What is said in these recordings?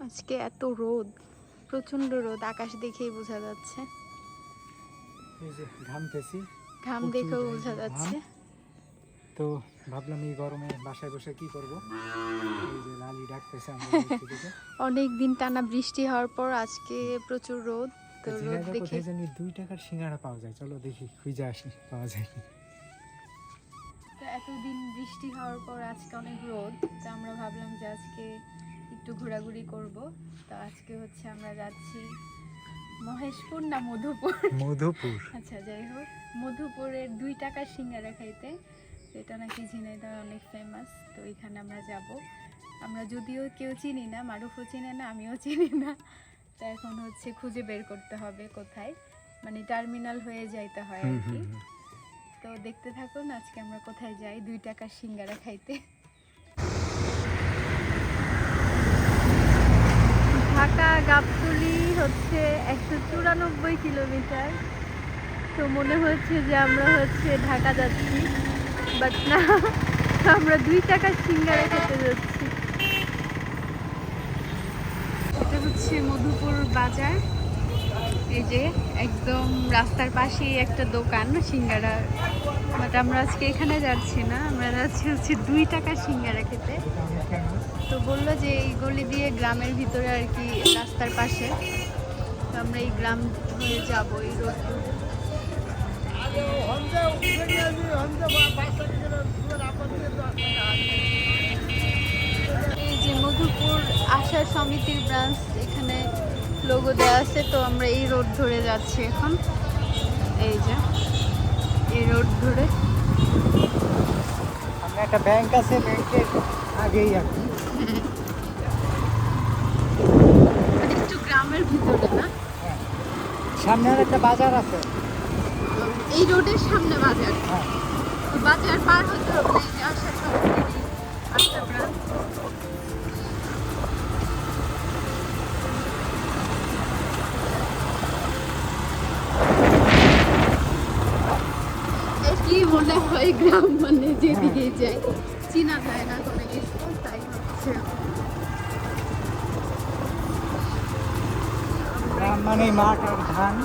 আজকে এত রোদ প্রচণ্ড রোদ আকাশ দেখেই বোঝা যাচ্ছে। এই যে ঘামতেছি ঘাম দেখেও বোঝা যাচ্ছে। তো ভাবলাম এই গরমে বাসায় বসে কি করব? এই যে লালি ডাকতেছে আমাদের অনেক দিন টানা বৃষ্টি হওয়ার পর আজকে প্রচুর রোদ তো রোদ দেখে জানি দুই টাকার সিঙ্গাড়া পাওয়া যায়। চলো দেখি খুঁজে আসি পাওয়া যায় কি? তো এতদিন বৃষ্টি হওয়ার পর আজকে অনেক রোদ তো আমরা ভাবলাম যে আজকে একটু ঘোরাঘুরি করব। তো আজকে হচ্ছে আমরা যাচ্ছি মহেশপুর না মধুপুর? মধুপুর। আচ্ছা যাই হোক মধুপুরের দুই টাকার সিঙ্গারা খাইতে এটা নাকি ঝিনাইদহ অনেক ফেমাস তো ওইখানে আমরা যাব। আমরা যদিও কেউ চিনি না মারুফও চিনে না আমিও চিনি না। তো এখন হচ্ছে খুঁজে বের করতে হবে কোথায়। মানে টার্মিনাল হয়ে যাইতে হয় আর কি। তো দেখতে থাকুন আজকে আমরা কোথায় যাই দুই টাকার সিঙ্গারা খাইতে। ঢাকা গাবতলি হচ্ছে একশো চুরানব্বই কিলোমিটার। তো মনে হচ্ছে যে আমরা হচ্ছে ঢাকা যাচ্ছি বাট না, আমরা দুই টাকার সিঙ্গারা খেতে যাচ্ছি। এটা হচ্ছে মধুপুর বাজার। এই যে একদম রাস্তার পাশেই একটা দোকান, সিঙ্গারা। বাট আমরা আজকে এখানে যাচ্ছি না, আমরা যাচ্ছি হচ্ছে দুই টাকার সিঙ্গারা খেতে। তো বলল যে এই গলি দিয়ে গ্রামের ভিতরে আর কি রাস্তার পাশে। তো আমরা এই গ্রাম হয়ে যাব, এই রোড এই যে মধুপুর আশা সমিতির ব্রাঞ্চ, এখানে লোগো দেওয়া আছে, তো আমরা এই রোড ধরে যাচ্ছি এখন। এই যে, এই রোড ধরে। আমরা একটা ব্যাংক আছে ব্যাংকের আগেই আর কি মানে একটু গ্রামের ভিতরে না? হ্যাঁ। সামনে একটা বাজার আছে। এই রোডের সামনে বাজার? হ্যাঁ। বাজার পার হতে হবে এই যে আসার সমিতির আটটা কি মনে হয় গ্রাম মানে যেদিকে যায়? চিনা যায় না গ্রাম মানে ধান।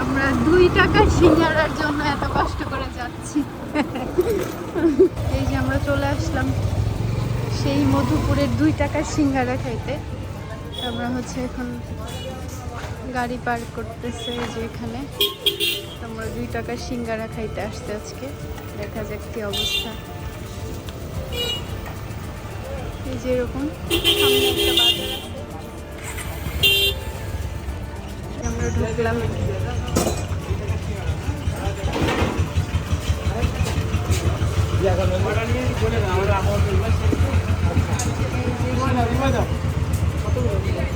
আমরা দুই টাকার সিঙ্গারার জন্য এত কষ্ট করে যাচ্ছি। এই যে আমরা চলে আসলাম সেই মধুপুরের দুই টাকার সিঙ্গারা খাইতে। আমরা হচ্ছে এখন গাড়ি পার করতেছে যে এখানে। আমরা দুই টাকার সিঙ্গারা খাইতে আসতে আজকে। দেখা যাক কি অবস্থা। এই যে এরকম আমরা ঢুকলাম।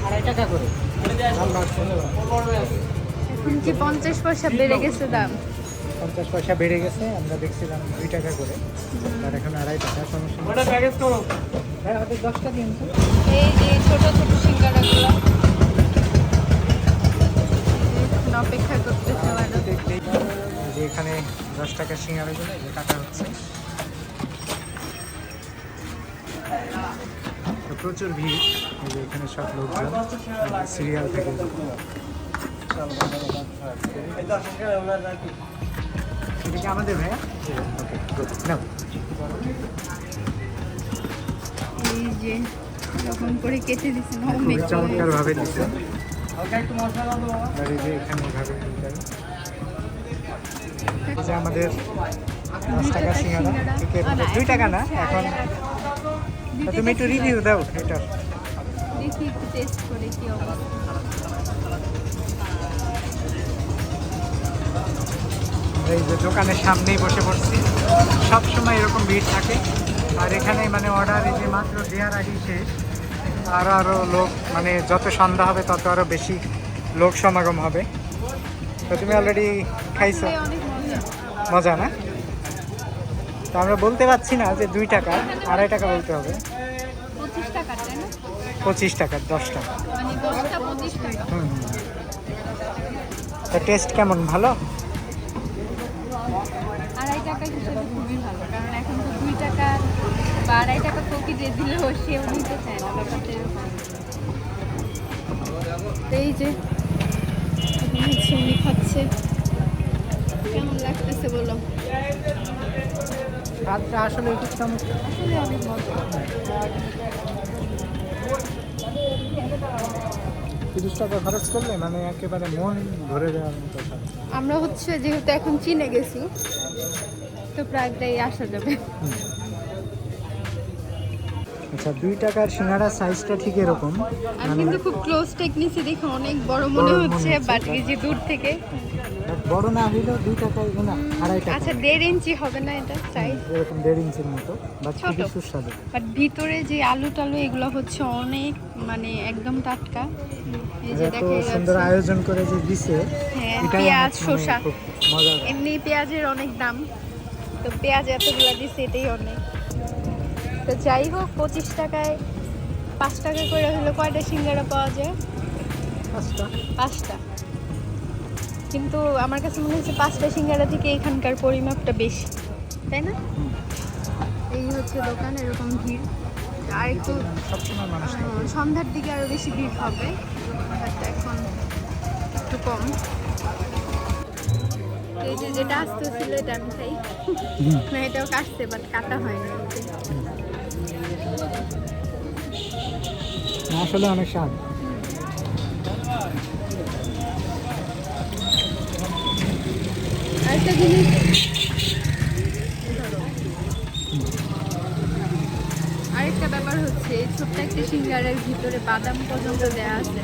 আড়াই টাকা করে। কি পঞ্চাশ পয়সা বেড়ে গেছে দাম? পঞ্চাশ পয়সা বেড়ে গেছে আমরা দেখছিলাম দুই টাকা করে। আর এখন আড়াই টাকা সমস্যা। হ্যাঁ ওদের দশটা দিন তো। এই যে ছোট ছোট সিঙ্গারাগুলো। এখন অপেক্ষা করতেছে যে এখানে দশ টাকার সিঙ্গারাগুলো যে কাটা হচ্ছে। প্রচুর ভিড়। যে এখানে সব লোকজন সিরিয়াল থেকে। এটা কি আমাদের ভাইয়া ওকে নাও এই যে যখন করে কেটে দিছে না খুবই চমৎকার ভাবে দিচ্ছে আর এই যে এখানে এভাবে দিতে এই যে আমাদের দশ টাকা সিঙ্গারা দুই টাকা না এখন তুমি একটু রিভিউ দাও এটার দেখি একটু টেস্ট করে কি অবস্থা। এই যে দোকানের সামনেই বসে পড়ছি। সব সময় এরকম ভিড় থাকে। আর এখানে মানে অর্ডার এই যে মাত্র দেওয়ার আগেই শেষ। আরও আরও লোক মানে যত সন্ধ্যা হবে তত আরও বেশি লোক সমাগম হবে। তো তুমি অলরেডি খাইছো? মজা না? তো আমরা বলতে পারছি না যে দুই টাকা আড়াই টাকা বলতে হবে। পঁচিশ টাকা তাই না? পঁচিশ টাকা দশ টাকা। মানে দশটা পঁচিশ হুম। তা টেস্ট কেমন? ভালো? টাকা হিসেবে খুবই ভালো। কারণ এখন তো দুই টাকা বা আড়াই টাকা পকেটে দিলেও সেও নিতে চায় না ব্যাপারটা এরকম। এই যে খাচ্ছে। কেমন লাগতেছে বলো? আসলে খুব চমৎকার আসলে অনেক মজা। তিরিশ টাকা খরচ করলে মানে একেবারে মন ভরে দেওয়ার মতো। আমরা হচ্ছে যেহেতু এখন চিনে গেছি তো প্রায়টাই আসা যাবে। আচ্ছা দুই টাকার সিঙ্গারা সাইজটা ঠিক এরকম। আমি মানে কিন্তু খুব ক্লোজ টেকনিসে দেখে অনেক বড় মনে হচ্ছে বাট এই যে দূর থেকে। বড় না দুই টাকায় না আড়াই টাকা। আচ্ছা দেড় ইঞ্চি হবে না এটা সাইজ এরকম দেড় ইঞ্চির মতো বা ছোট। খুবই সুস্বাদু। বাট ভিতরে যে আলু টালু এগুলো হচ্ছে অনেক মানে একদম টাটকা। এই যে দেখা সুন্দর আয়োজন করে যে দিছে হ্যাঁ পেঁয়াজ শসা। এমনি পেঁয়াজের অনেক দাম। তো পেঁয়াজ এতগুলো দিচ্ছে এটাই অনেক। তো যাই হোক পঁচিশ টাকায় পাঁচ টাকা করে হলে কয়টা সিঙ্গারা পাওয়া যায়? পাঁচটা। পাঁচটা। কিন্তু আমার কাছে মনে হচ্ছে পাঁচটা সিঙ্গারা থেকে এখানকার পরিমাপটা বেশি তাই না? এই হচ্ছে দোকান এরকম ভিড়। আর একটু সন্ধ্যার দিকে আরও বেশি ভিড় হবে এখন একটু কম। এই যে যেটা আসতেছিল এটা আমি খাই। না এটাও বাট কাটা হয়নি। না, আসলে অনেক স্বাদ। আরেকটা জিনিস। আরেকটা ব্যাপার হচ্ছে এই ছোট্ট একটা সিঙ্গারের ভিতরে বাদাম পর্যন্ত দেওয়া আছে।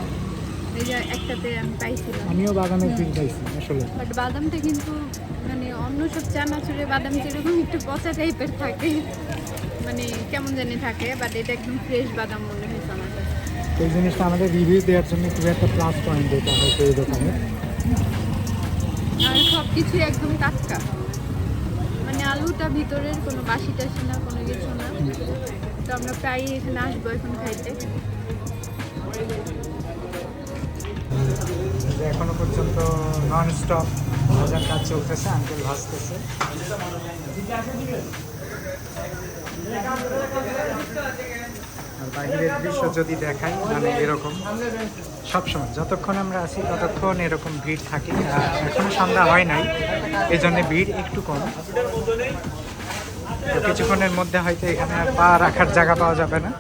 এই যে একটাতে আমি পাইছিলাম। আমিও বাগানের ফিল পাইছি আসলে। বাট বাদামটা কিন্তু মানে অন্য সব চানাচুরে বাদাম যেরকম একটু পচা টাইপের থাকে মানে কেমন জানি থাকে বাট এটা একদম ফ্রেশ বাদাম মনে হয়েছে আমার কাছে। এই জিনিসটা আমাদের রিভিউ দেওয়ার জন্য খুব একটা প্লাস পয়েন্ট এটা হয়তো এই দোকানে। আর সব কিছুই একদম টাটকা। মানে আলুটা ভিতরের কোনো বাসি টাসি না কোনো কিছু না। তো আমরা প্রায়ই এখানে আসব এখন খাইতে। এখনও পর্যন্ত নন স্টপ ভাজার কাজ চলতেছে আঙ্কেল ভাজতেছে আর বাইরের দৃশ্য যদি দেখাই মানে এরকম সবসময়, যতক্ষণ আমরা আছি ততক্ষণ এরকম ভিড় থাকে। আর এখনও সন্ধ্যা হয় নাই এই জন্য ভিড় একটু কম। তো কিছুক্ষণের মধ্যে হয়তো এখানে পা রাখার জায়গা পাওয়া যাবে না।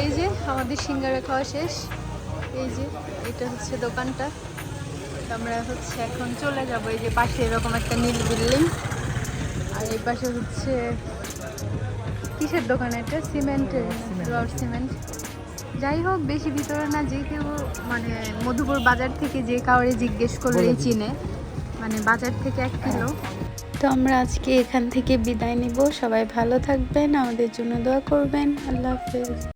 এই যে আমাদের সিঙ্গারা খাওয়া শেষ। এই যে এটা হচ্ছে দোকানটা। আমরা হচ্ছে এখন চলে যাব এই যে পাশে এরকম একটা নীল বিল্ডিং। আর এই পাশে হচ্ছে কিসের দোকান এটা? সিমেন্টের রড সিমেন্ট। যাই হোক বেশি ভিতরে না যে কেউ মানে মধুপুর বাজার থেকে যে কাউরে জিজ্ঞেস করলেই চিনে। মানে বাজার থেকে এক কিলো। তো আমরা আজকে এখান থেকে বিদায় নিব। সবাই ভালো থাকবেন, আমাদের জন্য দোয়া করবেন। আল্লাহ হাফেজ।